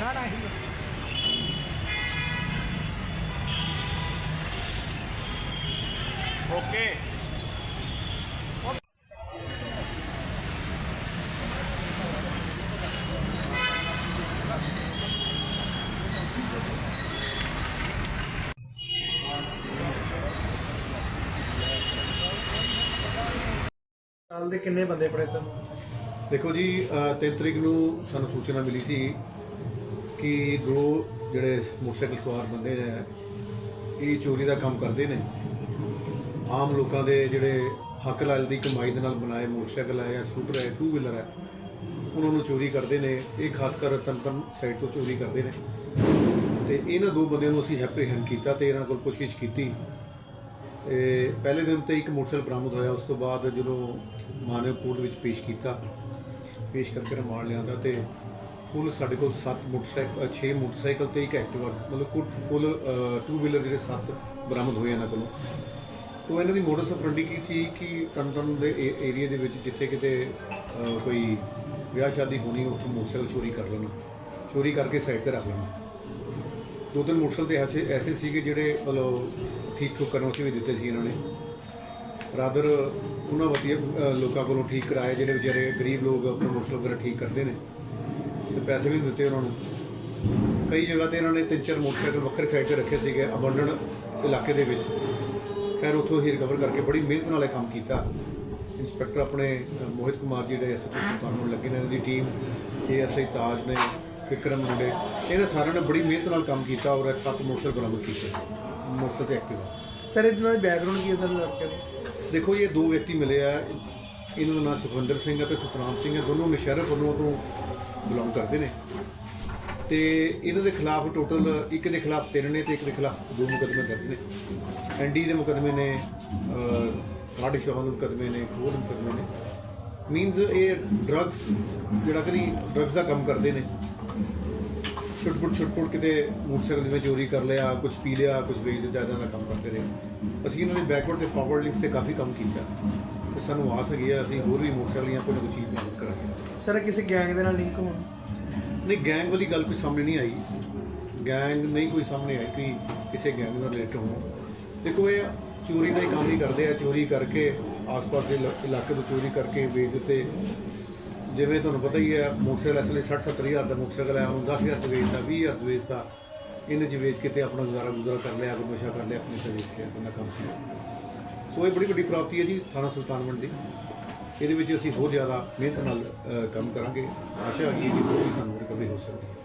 না না ওকে ਸਾਲ ਦੇ ਕਿੰਨੇ ਬੰਦੇ ਪੜੇ ਸਨ ਦੇਖੋ ਜੀ 3 ਤਰੀਕ ਨੂੰ ਸਾਨੂੰ ਸੂਚਨਾ ਮਿਲੀ ਸੀ ਕਿ ਦੋ ਜਿਹੜੇ ਮੋਟਰਸਾਈਕਲ ਸਵਾਰ ਬੰਦੇ ਨੇ, ਇਹ ਚੋਰੀ ਦਾ ਕੰਮ ਕਰਦੇ ਨੇ। ਆਮ ਲੋਕਾਂ ਦੇ ਜਿਹੜੇ ਹੱਕ ਲਾਲ ਦੀ ਕਮਾਈ ਦੇ ਨਾਲ ਬਣਾਏ ਮੋਟਰਸਾਈਕਲ ਹੈ ਜਾਂ ਸਕੂਟਰ ਹੈ ਟੂ ਵੀਲਰ ਹੈ, ਉਹਨਾਂ ਨੂੰ ਚੋਰੀ ਕਰਦੇ ਨੇ। ਇਹ ਖਾਸ ਕਰ ਤਨਤਨ ਸਾਈਡ ਤੋਂ ਚੋਰੀ ਕਰਦੇ ਨੇ। ਤੇ ਇਹਨਾਂ ਦੋ ਬੰਦਿਆਂ ਨੂੰ ਅਸੀਂ ਹੈਪਰੀਹੈਂਡ ਕੀਤਾ ਤੇ ਇਹਨਾਂ ਕੋਲ ਪੁੱਛਗਿੱਛ ਕੀਤੀ। ਤੇ ਪਹਿਲੇ ਦਿਨ ਤੇ ਇੱਕ ਮੋਟਰਸਾਈਕਲ ਬਰਾਮਦ ਹੋਇਆ, ਉਸ ਤੋਂ ਬਾਅਦ ਜਦੋਂ ਮਾਨਵ ਕੋਰਟ ਵਿੱਚ ਪੇਸ਼ ਕੀਤਾ। ਪੇਸ਼ ਕਰਕੇ ਰਿਮਾਂਡ ਲਿਆਂਦਾ ਤੇ ਕੁੱਲ ਸਾਡੇ ਕੋਲ 7 ਮੋਟਰਸਾਈਕਲ 6 ਮੋਟਰਸਾਈਕਲ ਤੇ ਇੱਕ ਐਕਟਿਵਾ, ਮਤਲਬ ਕੁੱਲ- ਟੂ ਵੀਲਰ ਜਿਹੜੇ 7 ਬਰਾਮਦ ਹੋਏ ਇਹਨਾਂ ਕੋਲੋਂ। ਤੋਂ ਇਹਨਾਂ ਦੀ ਮੋਡਸ ਆਪਰੈਂਡੀ ਕੀ ਸੀ ਕਿ ਤਨਤਨ ਦੇ ਏਰੀਆ ਦੇ ਵਿੱਚ ਜਿੱਥੇ ਕਿਤੇ ਕੋਈ ਵਿਆਹ ਸ਼ਾਦੀ ਹੋਣੀ, ਉੱਥੇ ਮੋਟਰਸਾਈਕਲ ਚੋਰੀ ਕਰ ਲੈਣਾ, ਚੋਰੀ ਕਰਕੇ ਸਾਈਡ ਤੇ ਰੱਖ ਲੈਣਾ। ਦੋ ਤਿੰਨ ਮੋਟਰਸਾਈਕਲ ਤੇ ਐਸੇ ਐਸੇ ਸੀਗੇ ਜਿਹੜੇ ਮਤਲਬ ਠੀਕ ਠੁਕ ਕਰਨ ਵਾਸਤੇ ਵੀ ਦਿੱਤੇ ਸੀ ਇਹਨਾਂ ਨੇ। ਰਾਦਰ ਉਹਨਾਂ ਵਧੀਆ ਲੋਕਾਂ ਕੋਲੋਂ ਠੀਕ ਕਰਾਏ, ਜਿਹੜੇ ਵਿਚਾਰੇ ਗਰੀਬ ਲੋਕ ਆਪਣੇ ਮੋਟਰਸਾਈਕਲ ਵਗੈਰਾ ਠੀਕ ਕਰਦੇ ਨੇ। ਤੇ ਪੈਸੇ ਵੀ ਦਿੱਤੇ ਉਹਨਾਂ ਨੂੰ। ਕਈ ਜਗ੍ਹਾ ਤੇ ਇਹਨਾਂ ਨੇ ਤਿੰਨ ਚਾਰ ਮੋਟਰਸਾਈਕਲ ਵੱਖਰੇ ਸਾਈਡ ਤੇ ਰੱਖੇ ਸੀਗੇ ਅਬੰਡਨ ਇਲਾਕੇ ਦੇ ਵਿੱਚ। ਖੈਰ, ਉੱਥੋਂ ਹੀ ਰਿਕਵਰ ਕਰਕੇ ਬੜੀ ਮਿਹਨਤ ਨਾਲ ਇਹ ਕੰਮ ਕੀਤਾ। ਇੰਸਪੈਕਟਰ ਆਪਣੇ ਮੋਹਿਤ ਕੁਮਾਰ ਜੀ ਦੇ ਐਸਐਚਓ ਸੁਲਤਾਨ ਨੂੰ ਲੱਗੇ ਨੇ ਇਹਨਾਂ ਦੀ ਟੀਮ ਏਐਸਆਈ ਤਾਜ ਨੇ, ਵਿਕਰਮ ਮੁੰਡੇ। ਇਹਨਾਂ ਸਾਰਿਆਂ ਨੇ ਬੜੀ ਮਿਹਨਤ ਨਾਲ ਕੰਮ ਕੀਤਾ ਔਰ ਇਹ ਸੱਤ ਮੋਟਰਸਾਈਕਲ ਬਰਾਮਦ ਕੀਤੇ। ਮੋਟਰਸਾਈਕਲ ਤੇ ਐਕਟਿਵਾ ਸਰ ਇਹਨਾਂ ਦਾ ਬੈਕਗ੍ਰਾਉਂਡ ਕੀ ਹੈ ਸਰ ਲੜਕੇ ਦਾ ਦੇਖੋ ਇਹ ਦੋ ਵਿਅਕਤੀ ਮਿਲੇ ਆ। ਇਹਨਾਂ ਦਾ ਨਾਮ ਸੁਖਵਿੰਦਰ ਸਿੰਘ ਅਤੇ ਸਤਨਾਮ ਸਿੰਘ ਹੈ ਦੋਨੋਂ ਨਸ਼ਹਿਰਾ ਵੱਲੋਂ ਤੋਂ ਬਿਲੋਂਗ ਕਰਦੇ ਨੇ। ਤੇ ਇਹਨਾਂ ਦੇ ਖਿਲਾਫ ਟੋਟਲ ਇੱਕ ਦੇ ਖਿਲਾਫ ਤਿੰਨ ਨੇ ਤੇ ਇੱਕ ਦੇ ਖਿਲਾਫ ਦੋ ਮੁਕੱਦਮੇ ਦਰਜ ਨੇ। ਐਨਡੀ ਦੇ ਮੁਕੱਦਮੇ ਨੇ ਕਾਰਡ ਸ਼ੋਹਨ ਦੇ ਮੁਕੱਦਮੇ ਨੇ ਹੋਰ ਮੁਕੱਦਮੇ ਨੇ। ਮੀਨਸ ਇਹ ਡਰੱਗਸ ਜਿਹੜਾ ਕਿ ਡਰੱਗਸ ਦਾ ਕੰਮ ਕਰਦੇ ਨੇ। ਛੁੱਟਪੁੱਟ ਛੁੱਟਪੁੱਟ ਕਿਤੇ ਮੋਟਰਸਾਈਕਲ ਜਿਵੇਂ ਚੋਰੀ ਕਰ ਲਿਆ ਕੁਝ ਪੀ ਲਿਆ ਕੁਝ ਵੇਚ ਦਿੱਤਾ ਇਦਾਂ ਦਾ ਕੰਮ ਕਰਦੇ ਰਹੇ। ਅਸੀਂ ਇਹਨਾਂ ਦੇ ਬੈਕਵਰਡ ਤੇ ਫਾਰਵਰਡ ਲਿੰਕਸ ਤੇ ਕਾਫੀ ਕੰਮ ਕੀਤਾ। ਤੇ ਸਾਨੂੰ ਆਸ ਹੈਗੀ ਆ ਅਸੀਂ ਹੋਰ ਵੀ ਮੋਟਰਸਾਈਕਲ ਜਾਂ ਕੋਈ ਨਾ ਕੋਈ ਚੀਜ਼ ਬਰਾਮਦ ਕਰਾਂਗੇ। ਸਰ ਕਿਸੇ ਗੈਂਗ ਦੇ ਨਾਲ ਲਿੰਕ ਹੋਣ? ਨਹੀਂ ਗੈਂਗ ਵਾਲੀ ਗੱਲ ਕੋਈ ਸਾਹਮਣੇ ਨਹੀਂ ਆਈ। ਗੈਂਗ ਨਹੀਂ ਕੋਈ ਸਾਹਮਣੇ ਆਈ ਕਿ ਕਿਸੇ ਗੈਂਗ ਨਾਲ ਰਿਲੇਟ ਹੋਣ। ਦੇਖੋ ਇਹ ਚੋਰੀ ਦਾ ਹੀ ਕੰਮ ਹੀ ਕਰਦੇ ਆ। ਚੋਰੀ ਕਰਕੇ ਆਸ-ਪਾਸ ਦੇ ਇਲਾ- ਇਲਾਕੇ ਤੋਂ ਚੋਰੀ ਕਰਕੇ ਵੇਚ ਦਿੱਤੇ। ਜਿਵੇਂ ਤੁਹਾਨੂੰ ਪਤਾ ਹੀ ਹੈ, ਮੋਟਰਸਾਈਕਲ ਇਸ ਲਈ 60-70 ਹਜ਼ਾਰ ਦਾ ਮੋਟਰਸਾਈਕਲ ਹੈ, ਹੁਣ 10 ਹਜ਼ਾਰ ਤੇ ਵੇਚਦਾ 20 ਹਜ਼ਾਰ ਤੇ ਵੇਚਦਾ ਇਹਨੇ ਚ ਵੇਚ ਕੇ ਤੇ ਆਪਣਾ ਗੁਜ਼ਾਰਾ ਗੁਜ਼ਾਰਾ ਕਰ ਲਿਆ ਕੋਈ ਨਸ਼ਾ ਕਰ ਲਿਆ ਆਪਣੇ ਤੇ ਵੇਚ ਲਿਆ ਕੰਮ ਸੀ ਸੋ ਇਹ ਬੜੀ ਵੱਡੀ ਪ੍ਰਾਪਤੀ ਹੈ ਜੀ, ਥਾਣਾ ਸੁਲਤਾਨਵੰਡ ਦੀ ਇਹਦੇ ਵਿੱਚ ਅਸੀਂ ਹੋਰ ਜ਼ਿਆਦਾ ਮਿਹਨਤ ਨਾਲ ਕੰਮ ਕਰਾਂਗੇ। ਆਸ਼ਾ ਹੈ ਕਿ ਹੋਰ ਵੀ ਸਾਨੂੰ ਰਿਕਵਰੀ ਹੋ ਸਕਦੀ ਹੈ।